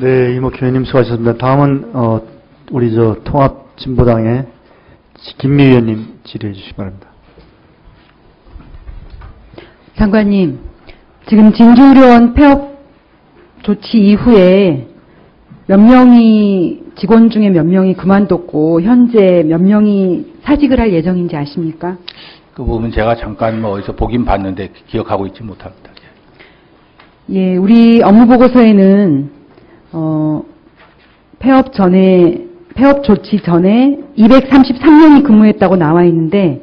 네, 이모 교회님 수고하셨습니다. 다음은 어, 우리 저 통합 진보당의 김미 의원님 질의해 주시기 바랍니다. 장관님, 지금 진주의료원 폐업 조치 이후에 몇 명이 직원 중에 몇 명이 그만뒀고 현재 몇 명이 사직을 할 예정인지 아십니까? 그 부분 제가 잠깐 뭐 어디서 보긴 봤는데 기억하고 있지 못합니다. 예, 우리 업무 보고서에는 어, 폐업 전에 폐업 조치 전에 233명이 근무했다고 나와 있는데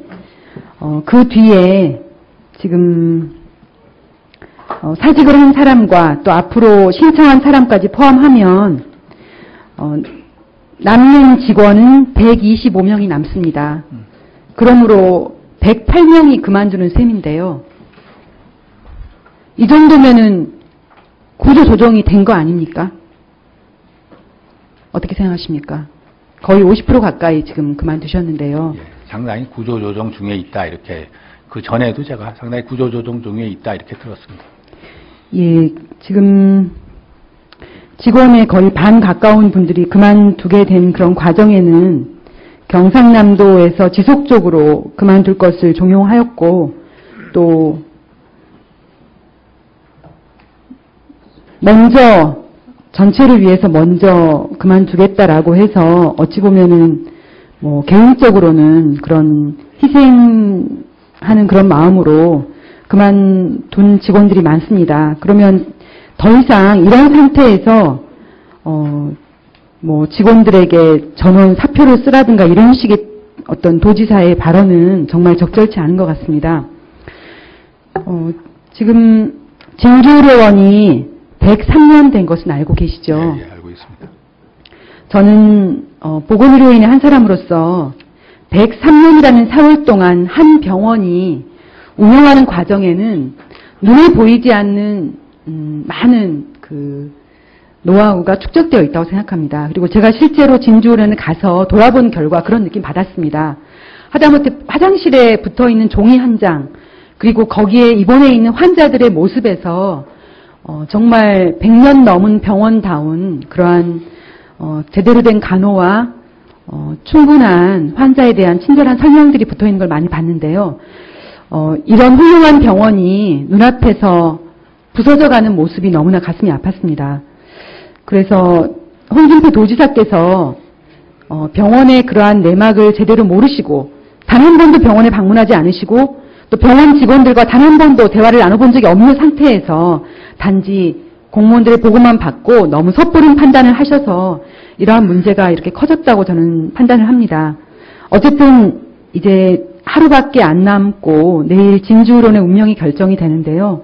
어, 그 뒤에 지금 어, 사직을 한 사람과 또 앞으로 신청한 사람까지 포함하면 어, 남는 직원은 125명이 남습니다. 그러므로 108명이 그만두는 셈인데요. 이 정도면은 구조 조정이 된 거 아닙니까? 어떻게 생각하십니까? 거의 50% 가까이 지금 그만두셨는데요. 예, 상당히 구조조정 중에 있다 이렇게 그 전에도 제가 상당히 구조조정 중에 있다 이렇게 들었습니다. 예, 지금 직원의 거의 반 가까운 분들이 그만두게 된 그런 과정에는 경상남도에서 지속적으로 그만둘 것을 종용하였고 또 먼저 전체를 위해서 먼저 그만두겠다라고 해서 어찌 보면은 뭐 개인적으로는 그런 희생하는 그런 마음으로 그만둔 직원들이 많습니다. 그러면 더 이상 이런 상태에서 어 뭐 직원들에게 전원 사표를 쓰라든가 이런 식의 어떤 도지사의 발언은 정말 적절치 않은 것 같습니다. 어, 지금 진주의료원이 103년 된 것은 알고 계시죠? 예, 예, 알고 있습니다. 저는 어, 보건의료인의 한 사람으로서 103년이라는 세월 동안 한 병원이 운영하는 과정에는 눈에 보이지 않는 음, 많은 그 노하우가 축적되어 있다고 생각합니다. 그리고 제가 실제로 진주의료원에 가서 돌아본 결과 그런 느낌 받았습니다. 하다못해 화장실에 붙어 있는 종이 한 장, 그리고 거기에 입원해 있는 환자들의 모습에서 어, 정말 100년 넘은 병원다운 그러한 어, 제대로 된 간호와 어, 충분한 환자에 대한 친절한 설명들이 붙어 있는 걸 많이 봤는데요. 어, 이런 훌륭한 병원이 눈앞에서 부서져 가는 모습이 너무나 가슴이 아팠습니다. 그래서 홍준표 도지사께서 어, 병원의 그러한 내막을 제대로 모르시고 단 한 번도 병원에 방문하지 않으시고 또 병원 직원들과 단 한 번도 대화를 나눠본 적이 없는 상태에서 단지 공무원들의 보고만 받고 너무 섣부른 판단을 하셔서 이러한 문제가 이렇게 커졌다고 저는 판단을 합니다. 어쨌든 이제 하루밖에 안 남고 내일 진주론의 운명이 결정이 되는데요.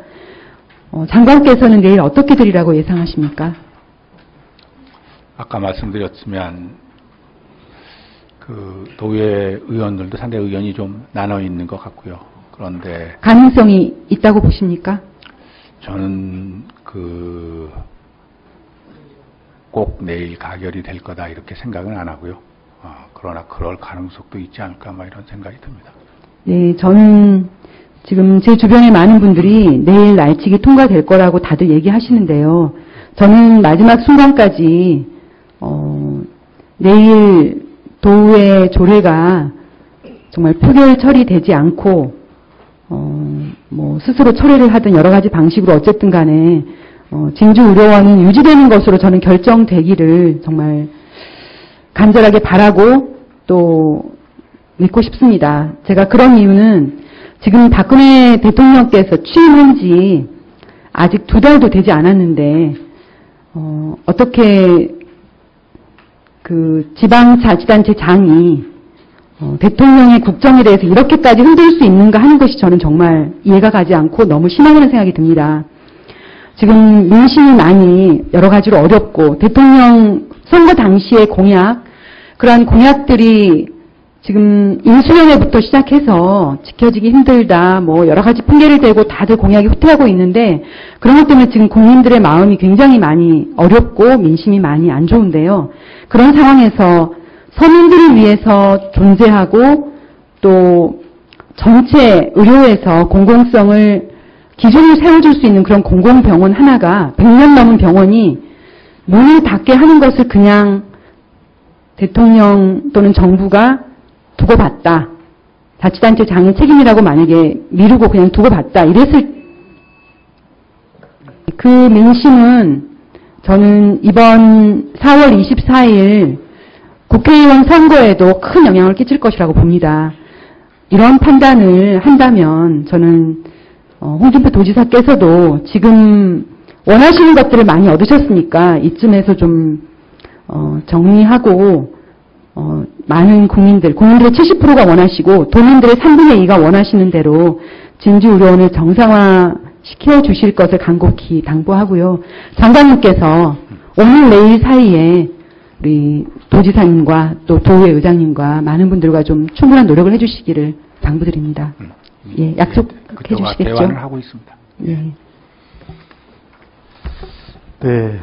어, 장관께서는 내일 어떻게 되리라고 예상하십니까? 아까 말씀드렸지만 그 도의 의원들도 상당히 의견이 좀 나눠 있는 것 같고요. 그런데 가능성이 있다고 보십니까? 저는 그 꼭 내일 가결이 될 거다 이렇게 생각은 안 하고요. 어, 그러나 그럴 가능성도 있지 않을까 막 이런 생각이 듭니다. 네, 저는 지금 제 주변에 많은 분들이 내일 날치기 통과될 거라고 다들 얘기하시는데요. 저는 마지막 순간까지 어, 내일 도의 조례가 정말 표결 처리되지 않고 어, 뭐 스스로 처리를 하든 여러 가지 방식으로 어쨌든 간에 어, 진주의료원은 유지되는 것으로 저는 결정되기를 정말 간절하게 바라고 또 믿고 싶습니다. 제가 그런 이유는 지금 박근혜 대통령께서 취임한 지 아직 두 달도 되지 않았는데 어, 어떻게 그 지방자치단체 장이 어, 대통령의 국정에 대해서 이렇게까지 흔들 수 있는가 하는 것이 저는 정말 이해가 가지 않고 너무 심하다는 생각이 듭니다. 지금 민심이 많이 여러 가지로 어렵고 대통령 선거 당시의 공약 그러한 공약들이 지금 인수령회부터 시작해서 지켜지기 힘들다 뭐 여러 가지 핑계를 대고 다들 공약이 후퇴하고 있는데 그런 것 때문에 지금 국민들의 마음이 굉장히 많이 어렵고 민심이 많이 안 좋은데요. 그런 상황에서 서민들을 위해서 존재하고 또 전체 의료에서 공공성을 기준을 세워줄 수 있는 그런 공공병원 하나가 100년 넘은 병원이 문을 닫게 하는 것을 그냥 대통령 또는 정부가 두고 봤다. 자치단체 장의 책임이라고 만약에 미루고 그냥 두고 봤다. 이랬을 그 민심은 저는 이번 4월 24일 국회의원 선거에도 큰 영향을 끼칠 것이라고 봅니다. 이런 판단을 한다면 저는 어, 홍준표 도지사께서도 지금 원하시는 것들을 많이 얻으셨으니까 이쯤에서 좀 어, 정리하고 어, 많은 국민들, 국민들의 70%가 원하시고 도민들의 3분의 2가 원하시는 대로 진주의료원을 정상화 시켜 주실 것을 간곡히 당부하고요. 장관님께서 오늘 내일 사이에 우리 도지사님과 또 도의회 의장님과 많은 분들과 좀 충분한 노력을 해주시기를 당부드립니다. 음. 예, 약속해 그쪽과 주시겠죠? 대화를 하고 있습니다. 예. 네.